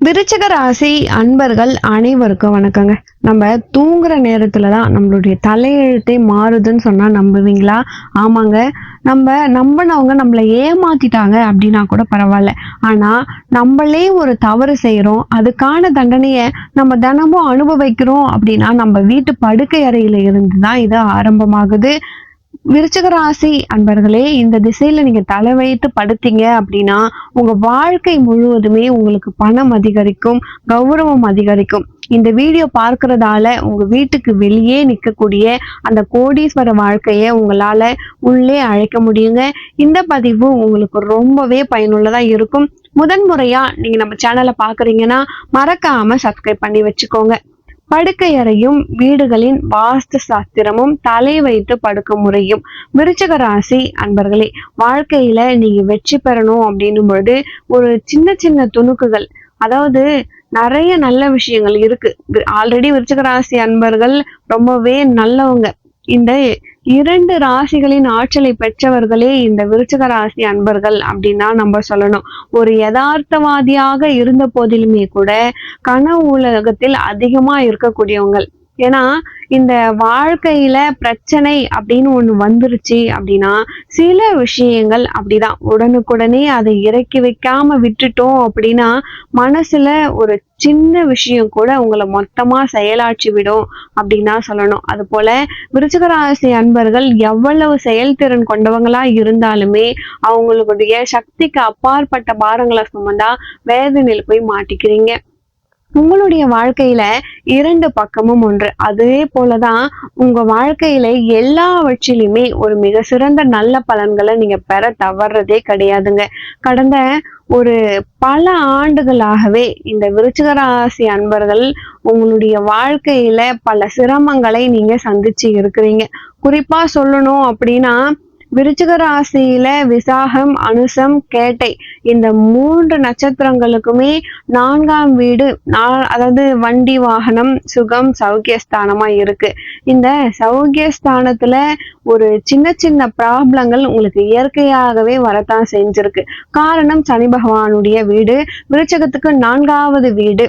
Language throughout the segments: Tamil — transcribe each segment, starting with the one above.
விருச்சக ராசி அன்பர்கள் அனைவருக்கும் வணக்கங்க. நம்ம தூங்குற நேரத்துல தான் நம்மளுடைய தலையெழுத்தே மாறுதுன்னு சொன்னா நம்புவீங்களா? ஆமாங்க. நம்ம நம்பினவங்க நம்மளை ஏமாத்திட்டாங்க அப்படின்னா கூட பரவாயில்ல. ஆனா நம்மளே ஒரு தவறு செய்யறோம் அதுக்கான தண்டனையை நம்ம தினமும் அனுபவிக்கிறோம் அப்படின்னா நம்ம வீட்டு படுக்கை அறையில இருந்து தான் இது ஆரம்பமாகுது. விருச்சக ராசி அன்பர்களே இந்த திசையில நீங்க தலை வைத்து படுத்தீங்க அப்படின்னா உங்க வாழ்க்கை முழுவதுமே உங்களுக்கு பணம் அதிகரிக்கும் கௌரவம் அதிகரிக்கும். இந்த வீடியோ பார்க்கறதால உங்க வீட்டுக்கு வெளியே நிற்கக்கூடிய அந்த கோடீஸ்வர வாழ்க்கையை உங்களால உள்ளே அழைக்க முடியுங்க. இந்த பதிவு உங்களுக்கு ரொம்பவே பயனுள்ளதா இருக்கும். முதன்முறையா நீங்க நம்ம சேனலை பாக்குறீங்கன்னா மறக்காம சப்ஸ்கிரைப் பண்ணி வச்சுக்கோங்க. படுக்கை அறையும் வீடுகளின் வாஸ்து சாஸ்திரமும் தலை வைத்து படுக்க முறையும். விருச்சக ராசி அன்பர்களே வாழ்க்கையில நீங்க வெற்றி பெறணும் அப்படின்னும் பொழுது ஒரு சின்ன சின்ன துணுக்குகள் அதாவது நிறைய நல்ல விஷயங்கள் இருக்கு. ஆல்ரெடி விருச்சக ராசி அன்பர்கள் ரொம்பவே நல்லவங்க. இந்த இரண்டு ராசிகளின் ஆற்றலை பெற்றவர்களே இந்த விருச்சக ராசி அன்பர்கள் அப்படின்னா நம்ம சொல்லணும். ஒரு யதார்த்தவாதியாக இருந்த போதிலுமே கூட கனவு உலகத்தில் அதிகமா இருக்கக்கூடியவங்கள். ஏன்னா இந்த வாழ்க்கையில பிரச்சனை அப்படின்னு ஒண்ணு வந்துருச்சு அப்படின்னா சில விஷயங்கள் அப்படிதான். உடனுக்குடனே அதை இறக்கி வைக்காம விட்டுட்டோம் அப்படின்னா மனசுல ஒரு சின்ன விஷயம் கூட உங்களை மொத்தமா செயலாற்றி விடும் அப்படின்னு தான் சொல்லணும். அது போல விருச்சகராசி அன்பர்கள் எவ்வளவு செயல்திறன் கொண்டவங்களா இருந்தாலுமே அவங்களுடைய சக்திக்கு அப்பாற்பட்ட பாரங்களை சுமந்தா வேதனையில் போய் மாட்டிக்கிறீங்க. உங்களுடைய வாழ்க்கையில இரண்டு பக்கமும் ஒன்று. அதே போலதான் உங்க வாழ்க்கையில எல்லாவற்றிலுமே ஒரு மிக சிறந்த நல்ல பலன்களை நீங்க பெற தவறுறதே கிடையாதுங்க. கடந்த ஒரு பல ஆண்டுகளாகவே இந்த விருச்சிக ராசி அன்பர்கள் உங்களுடைய வாழ்க்கையில பல சிரமங்களை நீங்க சந்திச்சு இருக்கிறீங்க. குறிப்பா சொல்லணும் அப்படின்னா விருச்சிக ராசியில விசாகம் அனுசம் கேட்டை இந்த மூன்று நட்சத்திரங்களுக்குமே நான்காம் வீடு அதாவது வண்டி வாகனம் சுகம் சௌக்கியஸ்தானமா இருக்கு. இந்த சௌக்கியஸ்தானத்துல ஒரு சின்ன சின்ன ப்ராப்ளங்கள் உங்களுக்கு இயற்கையாகவே வரத்தான் செஞ்சிருக்கு. காரணம் சனி பகவானுடைய வீடு விருச்சகத்துக்கு நான்காவது வீடு.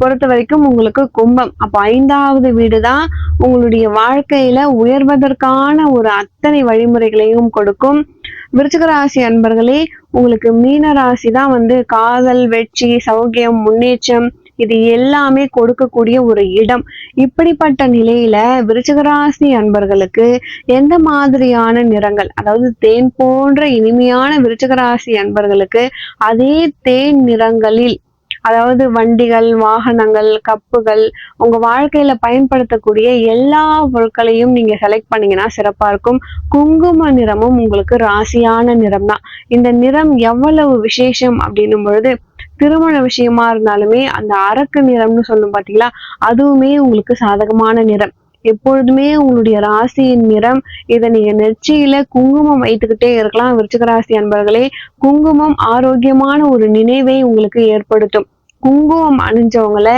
பொறுத்த வரைக்கும் உங்களுக்கு கும்பம். அப்போ ஐந்தாவது வீடு தான் உங்களுடைய வாழ்க்கையில உயர்வதற்கான ஒரு அத்தனை வழிமுறைகளையும் கொடுக்கும். விருச்சிக ராசி அன்பர்களே உங்களுக்கு மீன ராசி தான் வந்து காதல் வெற்றி சௌக்கியம் முன்னேற்றம் இது எல்லாமே கொடுக்கக்கூடிய ஒரு இடம். இப்படிப்பட்ட நிலையில விருச்சிகராசி அன்பர்களுக்கு எந்த மாதிரியான நிறங்கள் அதாவது தேன் போன்ற இனிமையான விருச்சிகராசி அன்பர்களுக்கு அதே தேன் நிறங்களில் அதாவது வண்டிகள் வாகனங்கள் கப்புகள் உங்க வாழ்க்கையில பயன்படுத்தக்கூடிய எல்லா பொருட்களையும் நீங்க செலக்ட் பண்ணீங்கன்னா சிறப்பா இருக்கும். குங்கும நிறமும் உங்களுக்கு ராசியான நிறம் தான். இந்த நிறம் எவ்வளவு விசேஷம் அப்படின்னும் பொழுது திருமண விஷயமா இருந்தாலுமே அந்த அரக்கு நிறம்னு சொல்லும் பாத்தீங்களா அதுவுமே உங்களுக்கு சாதகமான நிறம். எப்பொழுதுமே உங்களுடைய ராசியின் நிறம் இதை நீங்க நெற்றியில குங்குமம் வைத்துக்கிட்டே இருக்கலாம். விருச்சிக ராசி அன்பர்களே குங்குமம் ஆரோக்கியமான ஒரு நினைவை உங்களுக்கு ஏற்படுத்தும். குங்குமம் அணிஞ்சவங்கள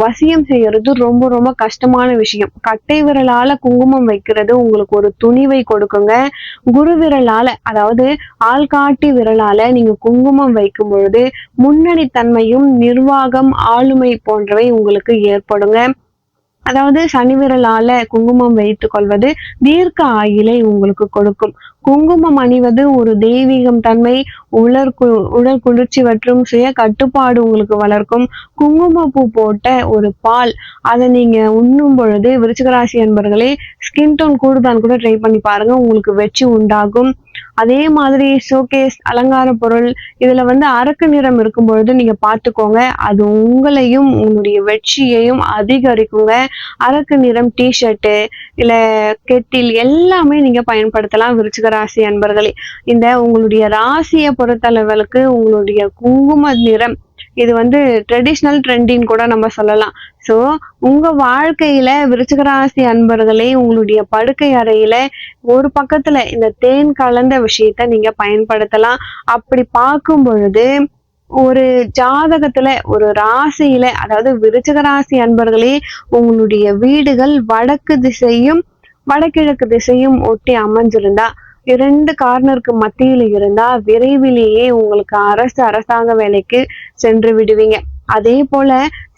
வசியம் செய்யறது ரொம்ப ரொம்ப கஷ்டமான விஷயம். கட்டை விரலால குங்குமம் வைக்கிறது உங்களுக்கு ஒரு துணிவை கொடுக்குங்க. குரு விரலால அதாவது ஆள்காட்டி விரலால நீங்க குங்குமம் வைக்கும் பொழுது முன்னணி தன்மையும் நிர்வாகம் ஆளுமை போன்றவை உங்களுக்கு ஏற்படுங்க. அதாவது சனி விரலால குங்குமம் வைத்துக் கொள்வது தீர்க்க ஆயுளை உங்களுக்கு கொடுக்கும். குங்குமம் அணிவது ஒரு தெய்வீகம் தன்மை உலர் கு- உடல் குளிர்ச்சி மற்றும் சுய கட்டுப்பாடு உங்களுக்கு வளர்க்கும். குங்குமப்பூ போட்ட ஒரு பால் அதை நீங்க உண்ணும் பொழுது விருச்சிகராசி அன்பர்களே ஸ்கின் டோன் கூடுதான் கூட ட்ரை பண்ணி பாருங்க உங்களுக்கு வெற்றி உண்டாகும். அதே மாதிரி ஷோகேஸ் அலங்கார பொருள் இதுல வந்து அரக்கு நிறம் இருக்கும் பொழுது நீங்க பார்த்துக்கோங்க அது உங்களையும் உங்களுடைய வெற்றியையும் அதிகரிக்குங்க. அரக்கு நிறம் டிஷர்ட்டு இல்ல கெட்டில் எல்லாமே நீங்க பயன்படுத்தலாம் விருச்சிக ராசி அன்பர்களே இந்த உங்களுடைய ராசியை பொறுத்தளவுக்கு உங்களுடைய குங்கும நிறம் இது வந்து ட்ரெடிஷ்னல் ட்ரெண்டின்னு கூட நம்ம சொல்லலாம். ஸோ உங்க வாழ்க்கையில விருச்சிகராசி அன்பர்களே உங்களுடைய படுக்கை அறையில ஒரு பக்கத்துல இந்த தேன் கலந்த விஷயத்த நீங்க பயன்படுத்தலாம். அப்படி பார்க்கும் பொழுது ஒரு ஜாதகத்துல ஒரு ராசியில அதாவது விருச்சிக ராசி அன்பர்களே உங்களுடைய வீடுகள் வடக்கு திசையும் வடகிழக்கு திசையும் ஒட்டி அமைஞ்சிருந்தா இரண்டு கார்னருக்கு மத்தியில இருந்தா விரைவிலேயே உங்களுக்கு அரசு அரசாங்க வேலைக்கு சென்று விடுவீங்க. அதே போல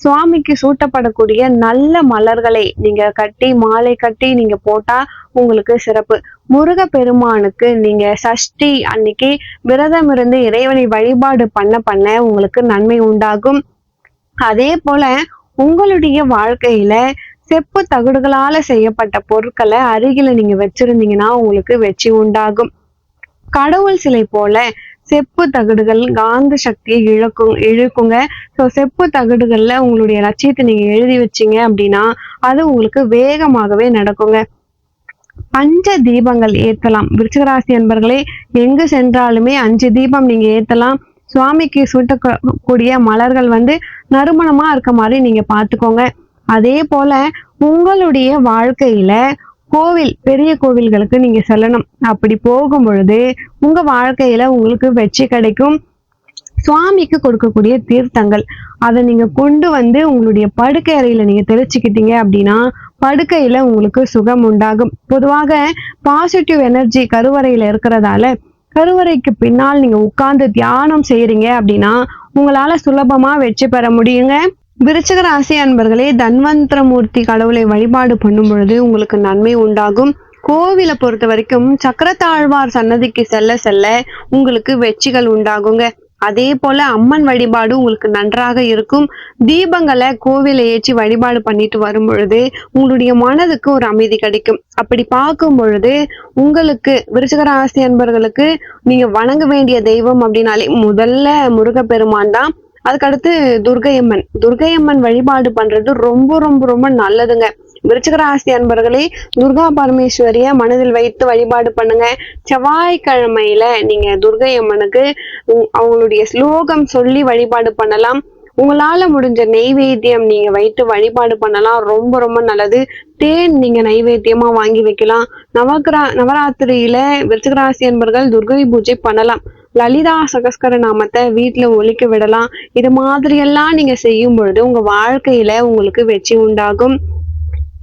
சுவாமிக்கு சூட்டப்படக்கூடிய நல்ல மலர்களை நீங்க கட்டி மாலை கட்டி நீங்க போட்டா உங்களுக்கு சிறப்பு. முருக பெருமானுக்கு நீங்க சஷ்டி அன்னைக்கு விரதம் இருந்து இறைவனை வழிபாடு பண்ண பண்ண உங்களுக்கு நன்மை உண்டாகும். அதே போல உங்களுடைய வாழ்க்கையில செப்பு தகடுகளால செய்யப்பட்ட பொருட்களை அருகில நீங்க வச்சிருந்தீங்கன்னா உங்களுக்கு வெற்றி உண்டாகும். கடவுள் சிலை போல செப்பு தகடுகள் காந்த சக்தியை இழக்கும் இழுக்குங்க. ஸோ செப்பு தகடுகள்ல உங்களுடைய லட்சியத்தை நீங்க எழுதி வச்சீங்க அப்படின்னா அது உங்களுக்கு வேகமாகவே நடக்குங்க. பஞ்ச தீபங்கள் ஏத்தலாம். விருச்சிகராசி அன்பர்களே எங்கு சென்றாலுமே அஞ்சு தீபம் நீங்க ஏத்தலாம். சுவாமிக்கு சூட்டக்கூடிய மலர்கள் வந்து நறுமணமா இருக்க மாதிரி நீங்க பாத்துக்கோங்க அதே போல உங்களுடைய வாழ்க்கையில கோவில் பெரிய கோவில்களுக்கு நீங்க செல்லணும். அப்படி போகும் பொழுது உங்க வாழ்க்கையில உங்களுக்கு வெற்றி கிடைக்கும். சுவாமிக்கு கொடுக்கக்கூடிய தீர்த்தங்கள். அதை நீங்க கொண்டு வந்து உங்களுடைய படுக்கை அறையில நீங்க தெரிச்சுக்கிட்டீங்க அப்படின்னா படுக்கையில உங்களுக்கு சுகம் உண்டாகும். பொதுவாக பாசிட்டிவ் எனர்ஜி கருவறையில இருக்கிறதால கருவறைக்கு பின்னால் நீங்க உட்கார்ந்து தியானம் செய்யறீங்க அப்படின்னா உங்களால சுலபமா வெற்றி பெற முடியுங்க. விருச்சக ராசி அன்பர்களே தன்வந்திரமூர்த்தி கடவுளை வழிபாடு பண்ணும் பொழுது உங்களுக்கு நன்மை உண்டாகும். கோவிலை பொறுத்த வரைக்கும் சக்கரத்தாழ்வார் சன்னதிக்கு செல்ல செல்ல உங்களுக்கு வெற்றிகள் உண்டாகுங்க. அதே போல அம்மன் வழிபாடு உங்களுக்கு நன்றாக இருக்கும். தீபங்களை கோவிலை ஏற்றி வழிபாடு பண்ணிட்டு வரும் பொழுது உங்களுடைய மனதுக்கு ஒரு அமைதி கிடைக்கும். அப்படி பார்க்கும் பொழுது உங்களுக்கு விருச்சகராசி அன்பர்களுக்கு நீங்க வணங்க வேண்டிய தெய்வம் அப்படின்னாலே முதல்ல முருகப்பெருமான் தான். அதுக்கடுத்து துர்கையம்மன். துர்கையம்மன் வழிபாடு பண்றது ரொம்ப ரொம்ப ரொம்ப நல்லதுங்க. விருச்சிகராசி அன்பர்களே துர்கா பரமேஸ்வரிய மனதில் வைத்து வழிபாடு பண்ணுங்க. செவ்வாய்க்கிழமையில நீங்க துர்கை அம்மனுக்கு அவங்களுடைய ஸ்லோகம் சொல்லி வழிபாடு பண்ணலாம். உங்களால முடிஞ்ச நெய்வேத்தியம் நீங்க வைத்து வழிபாடு பண்ணலாம். ரொம்ப ரொம்ப நல்லது. தேன் நீங்க நைவேத்தியமா வாங்கி வைக்கலாம். நவகிரா நவராத்திரியில விருச்சிகராசி அன்பர்கள் துர்கை பூஜை பண்ணலாம். லலிதா சகஸ்கர நாமத்தை வீட்டுல ஒழிக்க விடலாம். இது மாதிரியெல்லாம் நீங்க செய்யும் பொழுது உங்க வாழ்க்கையில உங்களுக்கு வெற்றி உண்டாகும்.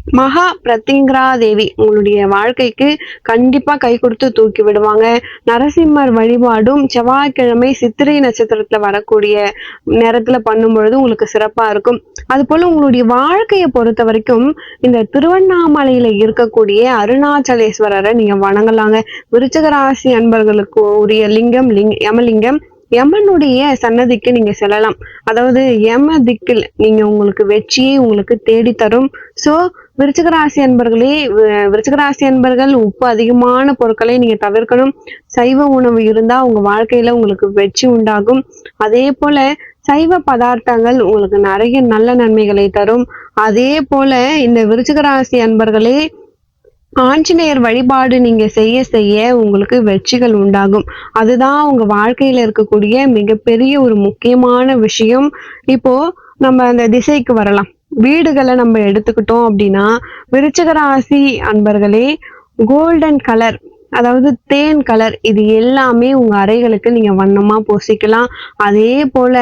மகா பிரத்திங்கரா தேவி உங்களுடைய வாழ்க்கைக்கு கண்டிப்பா கை கொடுத்து தூக்கி விடுவாங்க. நரசிம்மர் வழிபாடும் செவ்வாய்க்கிழமை சித்திரை நட்சத்திரத்துல வரக்கூடிய நேரத்துல பண்ணும் பொழுது உங்களுக்கு சிறப்பா இருக்கும். அது போல உங்களுடைய வாழ்க்கையை பொறுத்த வரைக்கும் இந்த திருவண்ணாமலையில இருக்கக்கூடிய அருணாச்சலேஸ்வரரை நீங்க வணங்கலாங்க. விருச்சகராசி அன்பர்களுக்கு உரிய லிங்கம் லிங் யமலிங்கம் யமனுடைய சன்னதிக்கு நீங்க செல்லலாம். அதாவது யம திக்கில் நீங்க உங்களுக்கு வெற்றியை உங்களுக்கு தேடி தரும். சோ விருச்சகராசி அன்பர்களே விருச்சகராசி அன்பர்கள் உப்பு அதிகமான பொருட்களை நீங்க தவிர்க்கணும். சைவ உணவு இருந்தா உங்க வாழ்க்கையில உங்களுக்கு வெற்றி உண்டாகும். அதே போல சைவ பதார்த்தங்கள் உங்களுக்கு நிறைய நல்ல நன்மைகளை தரும். அதே போல இந்த விருச்சகராசி அன்பர்களே ஆஞ்சநேயர் வழிபாடு நீங்க செய்ய செய்ய உங்களுக்கு வெற்றிகள் உண்டாகும். அதுதான் உங்க வாழ்க்கையில இருக்கக்கூடிய மிகப்பெரிய ஒரு முக்கியமான விஷயம். இப்போ நம்ம அந்த திசைக்கு வரலாம். வீடுகளை நம்ம எடுத்துக்கிட்டோம் அப்படின்னா விருச்சிக ராசி அன்பர்களே கோல்டன் கலர் அதாவது தேன் கலர் இது எல்லாமே உங்க அறைகளுக்கு நீங்க வண்ணமா பூசிக்கலாம் அதே போல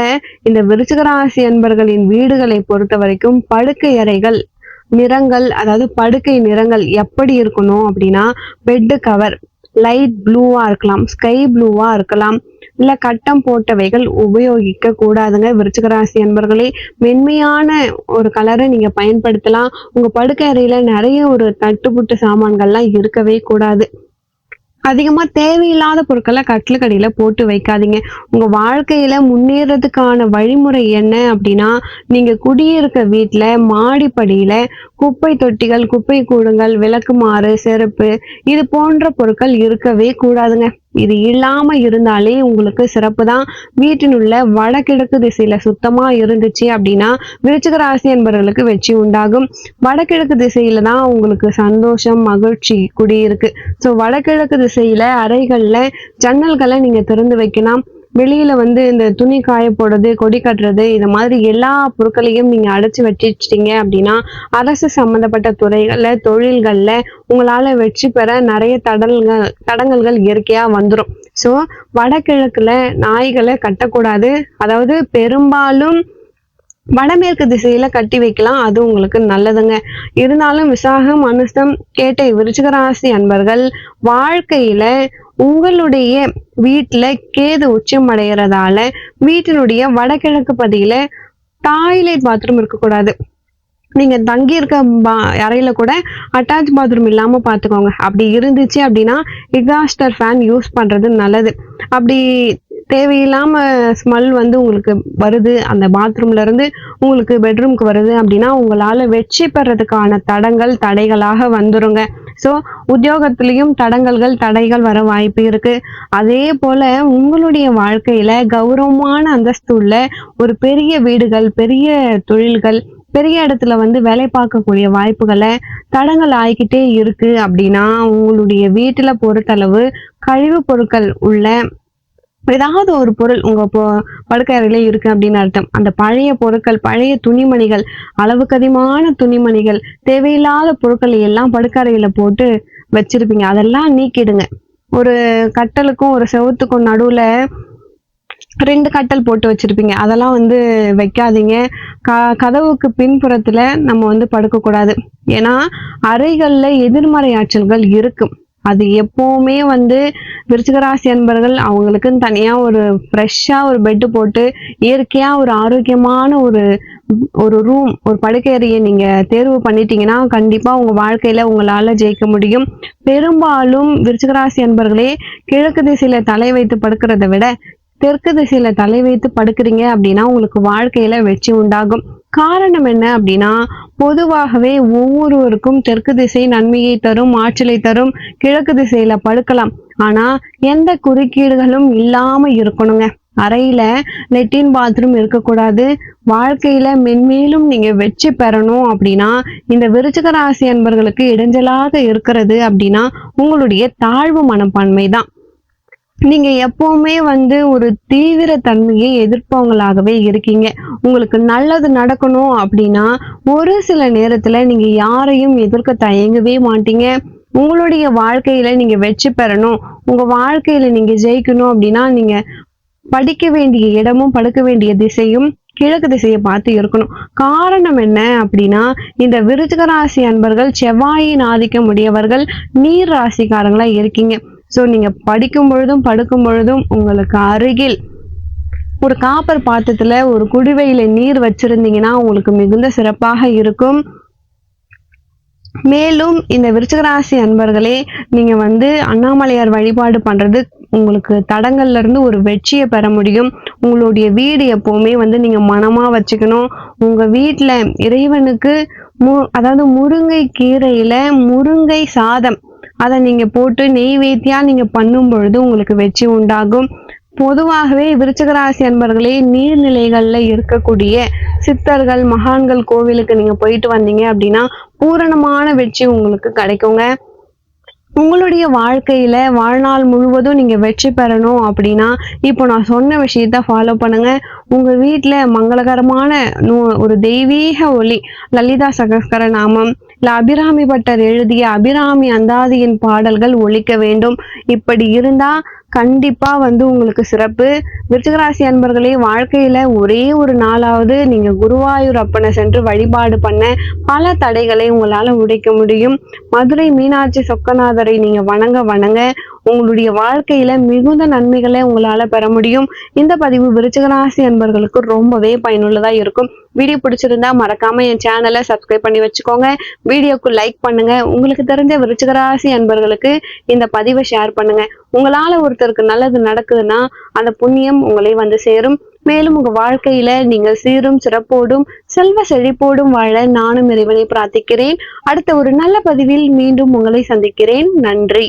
இந்த விருச்சிகராசி அன்பர்களின் வீடுகளை பொறுத்த வரைக்கும் படுக்கை அறைகள் நிறங்கள் அதாவது படுக்கை நிறங்கள் எப்படி இருக்கணும் அப்படின்னா பெட்டு கவர் லைட் ப்ளூவா இருக்கலாம் ஸ்கை ப்ளூவா இருக்கலாம் இல்ல கட்டம் போட்டவைகள் உபயோகிக்க கூடாதுங்க. விருச்சிக ராசி மென்மையான ஒரு கலரை நீங்க பயன்படுத்தலாம். உங்க படுக்கை அறையில நிறைய ஒரு தட்டுப்புட்டு சாமான்கள்லாம் இருக்கவே கூடாது. அதிகமா தேவையில்லாத பொருட்களை கட்டிலுக்கடியில போட்டு வைக்காதீங்க. உங்க வாழ்க்கையில முன்னேறதுக்கான வழிமுறை என்ன அப்படின்னா நீங்க குடியிருக்க வீட்டுல மாடிப்படியில குப்பை தொட்டிகள் குப்பை கூடுங்கள் விளக்குமாறு செருப்பு இது போன்ற பொருட்கள் இருக்கவே கூடாதுங்க. இது இல்லாம இருந்தாலே உங்களுக்கு சிறப்பு தான். வீட்டினுள்ள வடகிழக்கு திசையில சுத்தமா இருந்துச்சு அப்படின்னா விருச்சிக ராசி என்பவர்களுக்கு வெற்றி உண்டாகும். வடகிழக்கு திசையில தான் உங்களுக்கு சந்தோஷம் மகிழ்ச்சி குடியிருக்கு. ஸோ வடகிழக்கு திசையில அறைகள்ல ஜன்னல்களை நீங்க திறந்து வைக்கலாம். வெளியில வந்து இந்த துணி காய போடுறது கொடி கட்டுறது இந்த மாதிரி எல்லா பொருட்களையும் நீங்க அடைச்சு வச்சிட்டீங்க அப்படின்னா அரசு சம்பந்தப்பட்ட துறைகள்ல தொழில்கள்ல உங்களால வெற்றி பெற நிறைய தடல்கள் தடங்கல்கள் இயற்கையா வந்துடும் ஸோ வடகிழக்குல நாய்களை கட்டக்கூடாது. அதாவது பெரும்பாலும் வடமேற்கு திசையில கட்டி வைக்கலாம். அது உங்களுக்கு நல்லதுங்க. இருந்தாலும் விசாகம் அனுஷ்டம் கேட்ட விருச்சிகராசி அன்பர்கள் வாழ்க்கையில உங்களுடைய வீட்டுல கேது உச்சம் அடைகிறதால வீட்டினுடைய வடகிழக்கு பதியில டாய்லெட் பாத்ரூம் இருக்கக்கூடாது. நீங்க தங்கி இருக்க பா- அறையில கூட அட்டாச் பாத்ரூம் இல்லாம பாத்துக்கோங்க. அப்படி இருந்துச்சு அப்படின்னா எக்ஸாஸ்டர் ஃபேன் யூஸ் பண்றது நல்லது. அப்படி தேவையில்லாம ஸ்மெல் வந்து உங்களுக்கு வருது. அந்த பாத்ரூம்ல இருந்து உங்களுக்கு பெட்ரூம்க்கு வருது அப்படின்னா உங்களால வெற்றி பெறதுக்கான தடங்கள் தடைகளாக வந்துருங்க. ஸோ உத்தியோகத்திலையும் தடங்கல்கள் தடைகள் வர வாய்ப்பு இருக்கு. அதே போல உங்களுடைய வாழ்க்கையில கௌரவமான அந்தஸ்து உள்ள ஒரு பெரிய வீடுகள் பெரிய தொழில்கள் பெரிய இடத்துல வந்து வேலை பார்க்கக்கூடிய வாய்ப்புகளை தடங்கள் ஆகிக்கிட்டே இருக்கு அப்படின்னா உங்களுடைய வீட்டுல பொறுத்தளவு கழிவுப் பொருட்கள் உள்ள ஏதாவது ஒரு பொருள் உங்க பொ- படுக்கை இருக்கு அப்படின்னு அர்த்தம். அந்த பழைய பொருட்கள் பழைய துணிமணிகள் அளவுக்கு அதிகமான துணிமணிகள் தேவையில்லாத பொருட்களை எல்லாம் படுக்கறையில போட்டு வச்சிருப்பீங்க. அதெல்லாம் நீக்கிடுங்க. ஒரு கட்டலுக்கும் ஒரு செவுத்துக்கும் நடுவுல ரெண்டு கட்டல் போட்டு வச்சிருப்பீங்க. அதெல்லாம் வந்து வைக்காதீங்க. க கதவுக்கு பின்புறத்துல நம்ம வந்து படுக்கக்கூடாது. ஏன்னா அறைகளில் எதிர்மறை ஆற்றல்கள் இருக்கும். அது எப்பவுமே வந்து விருச்சிகராசி அன்பர்கள் அவங்களுக்குன்னு தனியா ஒரு ஃப்ரெஷ்ஷா ஒரு பெட்டு போட்டு இயற்கையா ஒரு ஆரோக்கியமான ஒரு ஒரு ரூம் ஒரு படுக்கையறையை நீங்கள் நீங்க தேர்வு பண்ணிட்டீங்கன்னா கண்டிப்பாக உங்க வாழ்க்கையில உங்களால ஜெயிக்க முடியும். பெரும்பாலும் விருச்சிகராசி அன்பர்களே கிழக்கு திசையில தலை வைத்து படுக்கிறத விட தெற்கு திசையில தலை வைத்து படுக்கிறீங்க அப்படின்னா உங்களுக்கு வாழ்க்கையில வெற்றி உண்டாகும். காரணம் என்ன அப்படின்னா பொதுவாகவே ஒவ்வொருவருக்கும் தெற்கு திசை நன்மையை தரும் ஆற்றலை தரும் கிழக்கு திசையில படுக்கலாம். ஆனா எந்த குறுக்கீடுகளும் இல்லாம இருக்கணுங்க. அறையில லெட்டின் பாத்ரூம் இருக்கக்கூடாது. வாழ்க்கையில மென்மேலும் நீங்க வெற்றி பெறணும் அப்படின்னா இந்த விருச்சிக ராசி அன்பர்களுக்கு இடைஞ்சலாக இருக்கிறது அப்படின்னா உங்களுடைய தாழ்வு மனப்பான்மை தான் நீங்க எப்பவுமே வந்து ஒரு தீவிர தன்மையை எதிர்ப்பவங்களாகவே இருக்கீங்க. உங்களுக்கு நல்லது நடக்கணும் அப்படின்னா ஒரு சில நேரத்துல நீங்க யாரையும் எதிர்க்க தயங்கவே மாட்டீங்க. உங்களுடைய வாழ்க்கையில நீங்க வெற்றி பெறணும். உங்க வாழ்க்கையில நீங்க ஜெயிக்கணும் அப்படின்னா நீங்க படிக்க வேண்டிய இடமும் படுக்க வேண்டிய திசையும் கிழக்கு திசையை பார்த்து இருக்கணும். காரணம் என்ன அப்படின்னா இந்த விருச்சிக ராசி அன்பர்கள் செவ்வாயின் ஆதிக்கம் உடையவர்கள் நீர் ராசிக்காரங்களா இருக்கீங்க. ஸோ நீங்க படிக்கும் பொழுதும் படுக்கும் பொழுதும் உங்களுக்கு அருகில் ஒரு காப்பர் பாத்திரத்துல ஒரு குடிவையில் நீர் வச்சிருந்தீங்கன்னா உங்களுக்கு மிகுந்த சிறப்பாக இருக்கும். மேலும் இந்த விருச்சகராசி அன்பர்களே நீங்க வந்து அண்ணாமலையார் வழிபாடு பண்றது உங்களுக்கு தடங்கள்ல இருந்து ஒரு வெற்றியை பெற முடியும். உங்களுடைய வீடு எப்பவுமே வந்து நீங்க மனமா வச்சுக்கணும். உங்க வீட்ல இறைவனுக்கு மு அதாவது முருங்கை கீரையில முருங்கை சாதம் அதை நீங்கள் போட்டு நெய்வேத்தியாக நீங்கள் பண்ணும் பொழுது உங்களுக்கு வெற்றி உண்டாகும். பொதுவாகவே விருச்சகராசி அன்பர்களே நீர்நிலைகளில் இருக்கக்கூடிய சித்தர்கள் மகான்கள் கோவிலுக்கு நீங்கள் போயிட்டு வந்தீங்க அப்படின்னா பூரணமான வெற்றி உங்களுக்கு கிடைக்குங்க. உங்களுடைய வாழ்க்கையில வாழ்நாள் முழுவதும் நீங்க வெற்றி பெறணும் அப்படின்னா இப்போ நான் சொன்ன விஷயத்த ஃபாலோ பண்ணுங்க. உங்க வீட்டில் மங்களகரமான ஒரு தெய்வீக ஒளி லலிதா சகஸ்கர நாமம் இல்ல அபிராமி பட்டர் எழுதிய அபிராமி அந்தாதியின் பாடல்கள் ஒழிக்க வேண்டும். இப்படி இருந்தா கண்டிப்பா வந்து உங்களுக்கு சிறப்பு. விருச்சிகராசி அன்பர்களே வாழ்க்கையில ஒரே ஒரு நாளாவது நீங்க குருவாயூர் அப்பனை சென்று வழிபாடு பண்ண பல தடைகளை உங்களால உடைக்க முடியும். மதுரை மீனாட்சி சொக்கநாதரை நீங்க வணங்க வணங்க உங்களுடைய வாழ்க்கையில மிகுந்த நன்மைகளை உங்களால பெற முடியும். இந்த பதிவு விருச்சிகராசி அன்பர்களுக்கு ரொம்பவே பயனுள்ளதா இருக்கும். வீடியோ பிடிச்சிருந்தா மறக்காம என் சேனலை சப்ஸ்கிரைப் பண்ணி வச்சுக்கோங்க. வீடியோக்கு லைக் பண்ணுங்க. உங்களுக்கு தெரிஞ்ச விருச்சிகராசி அன்பர்களுக்கு இந்த பதிவை ஷேர் பண்ணுங்க. உங்களால ஒருத்தருக்கு நல்லது நடக்குதுன்னா அந்த புண்ணியம் உங்களை வந்து சேரும். மேலும் உங்க வாழ்க்கையில நீங்கள் சீரும் சிறப்போடும் செல்வ செழிப்போடும் வாழ நானும் இறைவனை பிரார்த்திக்கிறேன். அடுத்த ஒரு நல்ல பதிவில் மீண்டும் உங்களை சந்திக்கிறேன். நன்றி.